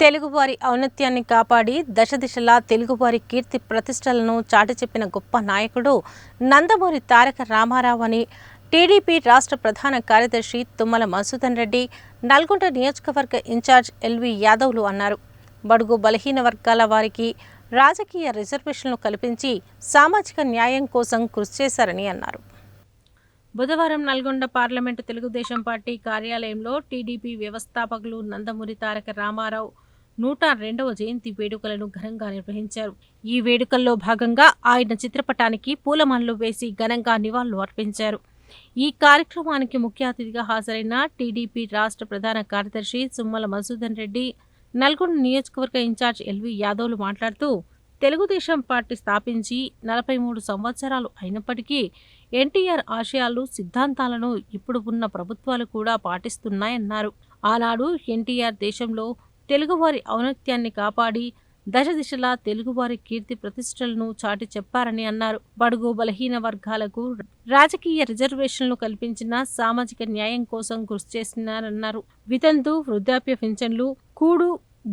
తెలుగువారి ఔన్నత్యాన్ని కాపాడి దశ దిశలా తెలుగువారి కీర్తి ప్రతిష్టలను చాటి చెప్పిన గొప్ప నాయకుడు నందమూరి తారక రామారావు అని టీడీపీ రాష్ట్ర ప్రధాన కార్యదర్శి తుమ్మల మసూదన్ రెడ్డి నల్గొండ నియోజకవర్గ ఇన్ఛార్జ్ ఎల్వి యాదవ్లు అన్నారు. బడుగు బలహీన వర్గాల వారికి రాజకీయ రిజర్వేషన్లు కల్పించి సామాజిక న్యాయం కోసం కృషి చేశారని అన్నారు. బుధవారం నల్గొండ పార్లమెంటు తెలుగుదేశం పార్టీ కార్యాలయంలో టీడీపీ వ్యవస్థాపకులు నందమూరి తారక రామారావు నూట రెండవ జయంతి వేడుకలను ఘనంగా నిర్వహించారు. ఈ వేడుకల్లో భాగంగా ఆయన చిత్రపటానికి పూలమాలలు వేసి ఘనంగా నివాళులు అర్పించారు. ఈ కార్యక్రమానికి ముఖ్య అతిథిగా హాజరైన టీడీపీ రాష్ట్ర ప్రధాన కార్యదర్శి సుమ్మల మసూదన్ రెడ్డి నల్గొండ నియోజకవర్గ ఇన్ఛార్జ్ ఎల్వి యాదవ్లు మాట్లాడుతూ తెలుగుదేశం పార్టీ స్థాపించి నలభై మూడు సంవత్సరాలు అయినప్పటికీ ఎన్టీఆర్ ఆశయాలు సిద్ధాంతాలను ఇప్పుడు ఉన్న ప్రభుత్వాలు కూడా పాటిస్తున్నాయన్నారు. ఆనాడు ఎన్టీఆర్ దేశంలో తెలుగువారి ఔన్నత్యాన్ని కాపాడి దశ దిశలా తెలుగువారి కీర్తి ప్రతిష్టలను చాటి చెప్పారని అన్నారు. బడుగు బలహీన వర్గాలకు రాజకీయ రిజర్వేషన్లు కల్పించిన సామాజిక న్యాయం కోసం కృషి చేస్తున్నారన్నారు. వితంతు వృద్ధాప్య పింఛన్లు కూడు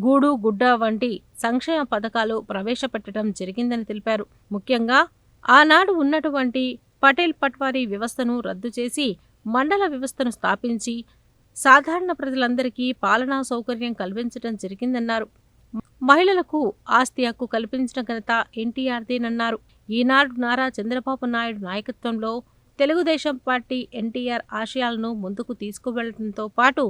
గూడు గుడ్డ వంటి సంక్షేమ పథకాలు ప్రవేశపెట్టడం జరిగిందని తెలిపారు. ముఖ్యంగా ఆనాడు ఉన్నటువంటి పటేల్ పట్వారీ వ్యవస్థను రద్దు చేసి మండల వ్యవస్థను స్థాపించి సాధారణ ప్రజలందరికీ పాలనా సౌకర్యం కల్పించడం జరిగిందన్నారు. మహిళలకు ఆస్తి హక్కు కల్పించిన ఘనత ఎన్టీఆర్దేనన్నారు. ఈనాడు నారా చంద్రబాబు నాయుడు నాయకత్వంలో తెలుగుదేశం పార్టీ ఎన్టీఆర్ ఆశయాలను ముందుకు తీసుకువెళ్ళడంతో పాటు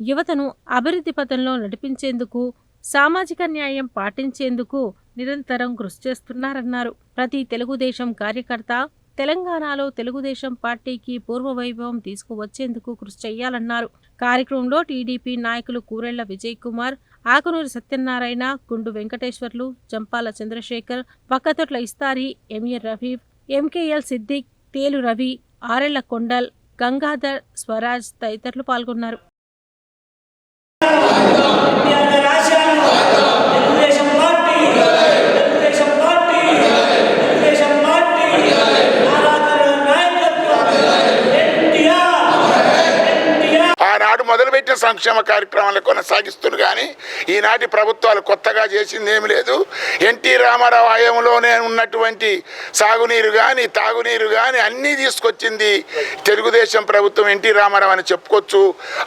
యువతను అభివృద్ధి పథంలో నడిపించేందుకు సామాజిక న్యాయం పాటించేందుకు నిరంతరం కృషి చేస్తున్నారన్నారు. ప్రతి తెలుగుదేశం కార్యకర్త తెలంగాణలో తెలుగుదేశం పార్టీకి పూర్వవైభవం తీసుకువచ్చేందుకు కృషి చేయాలన్నారు కార్యక్రమంలో టీడీపీ నాయకులు కూరెళ్ళ విజయ్ కుమార్ ఆకునూరి సత్యనారాయణ గుండు వెంకటేశ్వర్లు జంపాల చంద్రశేఖర్ పక్కతొట్ల ఇస్తారి ఎంఏ రఫీఫ్ ఎంకేఎల్ సిద్దిక్ తేలు రవి ఆరెళ్ళ కొండల్ గంగాధర్ స్వరాజ్ తదితరులు పాల్గొన్నారు ఎన్టీఆర్ ఆశయాలను Telugu Desam party Telugu Desam party Telugu Desam party Narayana నాయకత్వం ఎన్టీఆర్ ఎన్టీఆర్ ఆనాడు మొదలుపెట్టిన సంక్షేమ కార్యక్రమాలు కొనసాగిస్తున్నారు. కానీ ఈనాటి ప్రభుత్వాలు కొత్తగా చేసింది ఏమి లేదు. ఎన్టీ రామారావు హయాంలోనే ఉన్నటువంటి సాగునీరు కానీ తాగునీరు కానీ అన్నీ తీసుకొచ్చింది తెలుగుదేశం ప్రభుత్వం ఎన్టీ రామారావు అని చెప్పుకోవచ్చు.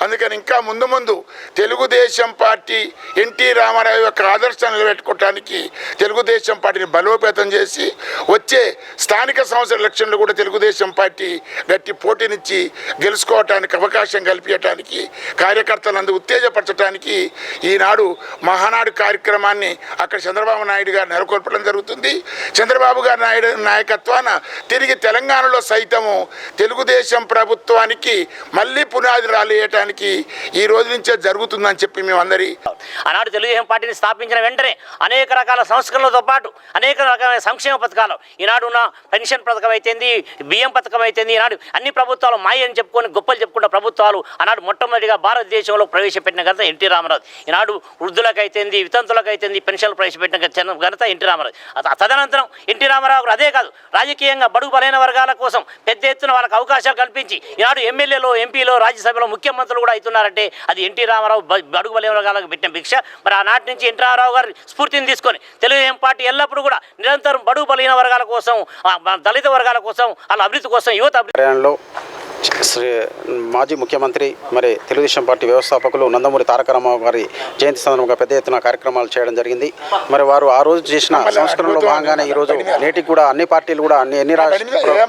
అందుకని ఇంకా ముందు ముందు తెలుగుదేశం పార్టీ ఎన్టీ రామారావు యొక్క ఆదర్శాన్ని నిలబెట్టుకోవటానికి తెలుగుదేశం పార్టీని బలోపేతం చేసి వచ్చే స్థానిక సంస్థల ఎలక్షన్లు కూడా తెలుగుదేశం పార్టీ గట్టి పోటీనిచ్చి గెలుచుకోవటానికి అవకాశం కల్పించడానికి కార్యకర్తలందు ఉత్తేజపరచడానికి ఈనాడు మహానాడు కార్యక్రమాన్ని అక్కడ చంద్రబాబు నాయుడు గారు నెలకొల్పడం జరుగుతుంది. చంద్రబాబు గారి నాయుడు నాయకత్వాన తిరిగి తెలంగాణలో సైతము తెలుగుదేశం ప్రభుత్వానికి మళ్ళీ పునాది రాలేయటానికి ఈ రోజు నుంచే జరుగుతుందని చెప్పి మేమందరి ఆనాడు తెలుగుదేశం పార్టీని స్థాపించిన వెంటనే అనేక రకాల సంస్కరణలతో పాటు అనేక రకమైన సంక్షేమ పథకాలు ఈనాడు ఉన్న పెన్షన్ పథకం అయితేంది బియ్యం పథకం అయితేంది ఈనాడు అన్ని ప్రభుత్వాలు మాయ అని చెప్పుకొని గొప్పలు చెప్పుకున్న ప్రభుత్వాలు ఆనాడు మొట్టమొదటిగా భారతదేశంలో ప్రవేశపెట్టిన ఘనత ఎన్టీ రామారావు. ఈనాడు వృద్ధులకైతేంది వితంతులకైతేంది పెన్షన్లు ప్రవేశపెట్టిన ఘనత ఎన్టీ రామారావు. తదనంతరం ఎన్టీ రామారావు అదే కాదు రాజకీయంగా బడుగు బలైన వర్గాల కోసం పెద్ద ఎత్తున వాళ్ళకి అవకాశాలు కల్పించి ఈనాడు ఎమ్మెల్యేలో ఎంపీలో రాజ్యసభలో ముఖ్యమంత్రులు కూడా అవుతున్నారంటే అది ఎన్టీ రామారావు బడుగు బలైన వర్గాలకు పెట్టిన భిక్ష. మరి ఆనాటి నుంచి ఎన్టీ రామారావు గారి స్ఫూర్తిని తీసుకొని తెలుగుదేశం పార్టీ ఎల్లప్పుడూ కూడా నిరంతరం బడుగు బలైన వర్గాల కోసం దళిత వర్గాల కోసం వాళ్ళ అభివృద్ధి కోసం యువత అభివృద్ధి శ్రీ మాజీ ముఖ్యమంత్రి మరి తెలుగుదేశం పార్టీ వ్యవస్థాపకులు నందమూరి తారక రామారావు గారి జయంతి సందర్భంగా పెద్ద ఎత్తున కార్యక్రమాలు చేయడం జరిగింది. మరి వారు ఆ రోజు చేసిన సంస్కరణలో భాగంగానే ఈ రోజు నేటికి కూడా అన్ని పార్టీలు కూడా అన్ని ఎన్ని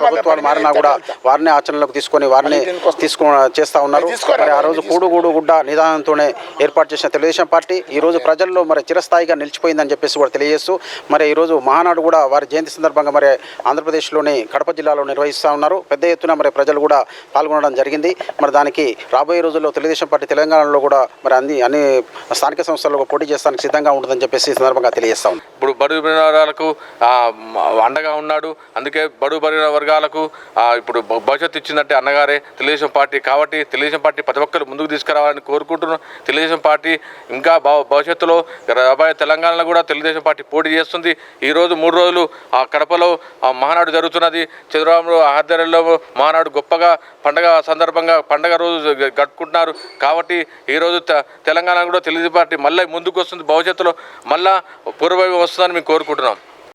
ప్రభుత్వాలు మారినా కూడా వారిని ఆచరణలోకి తీసుకొని వారిని తీసుకు చేస్తా ఉన్నారు. మరి ఆ రోజు కూడు గూడు గుడ్డ నిదానంతోనే ఏర్పాటు చేసిన తెలుగుదేశం పార్టీ ఈ రోజు ప్రజల్లో మరి చిరస్థాయిగా నిలిచిపోయిందని చెప్పేసి కూడా తెలియజేస్తూ మరి ఈ రోజు మహానాడు కూడా వారి జయంతి సందర్భంగా మరి ఆంధ్రప్రదేశ్లోని కడప జిల్లాలో నిర్వహిస్తూ ఉన్నారు. పెద్ద ఎత్తున మరి ప్రజలు కూడా పాల్గొనడం జరిగింది. మరి దానికి రాబోయే రోజుల్లో తెలుగుదేశం పార్టీ తెలంగాణలో కూడా మరి అన్ని అన్ని స్థానిక సంస్థల్లో పోటీ చేస్తానికి సిద్ధంగా ఉంటుందని చెప్పేసి ఈ సందర్భంగా తెలియజేస్తాం ఇప్పుడు బడుగు బలహీన వర్గాలకు అండగా ఉన్నాడు. అందుకే బడుగు బలహీన వర్గాలకు ఇప్పుడు భవిష్యత్తు ఇచ్చిందంటే అన్నగారే తెలుగుదేశం పార్టీ. కాబట్టి తెలుగుదేశం పార్టీ ప్రతి ఒక్కరు ముందుకు తీసుకురావాలని కోరుకుంటున్నాం. తెలుగుదేశం పార్టీ ఇంకా భవిష్యత్తులో రాబోయే తెలంగాణలో కూడా తెలుగుదేశం పార్టీ పోటీ చేస్తుంది. ఈరోజు మూడు రోజులు ఆ కడపలో ఆ మహానాడు జరుగుతున్నది. చంద్రబాబు ఆధ్వర్యంలో మహానాడు గొప్పగా పండగ సందర్భంగా పండగ రోజు కట్టుకుంటున్నారు కాబట్టి ఈరోజు తె- తెలంగాణ కూడా తెలుగు పార్టీ మళ్ళీ ముందుకు వస్తుంది భవిష్యత్తులో మళ్ళా పూర్వవైపు వస్తుందని మేము కోరుకుంటున్నాం.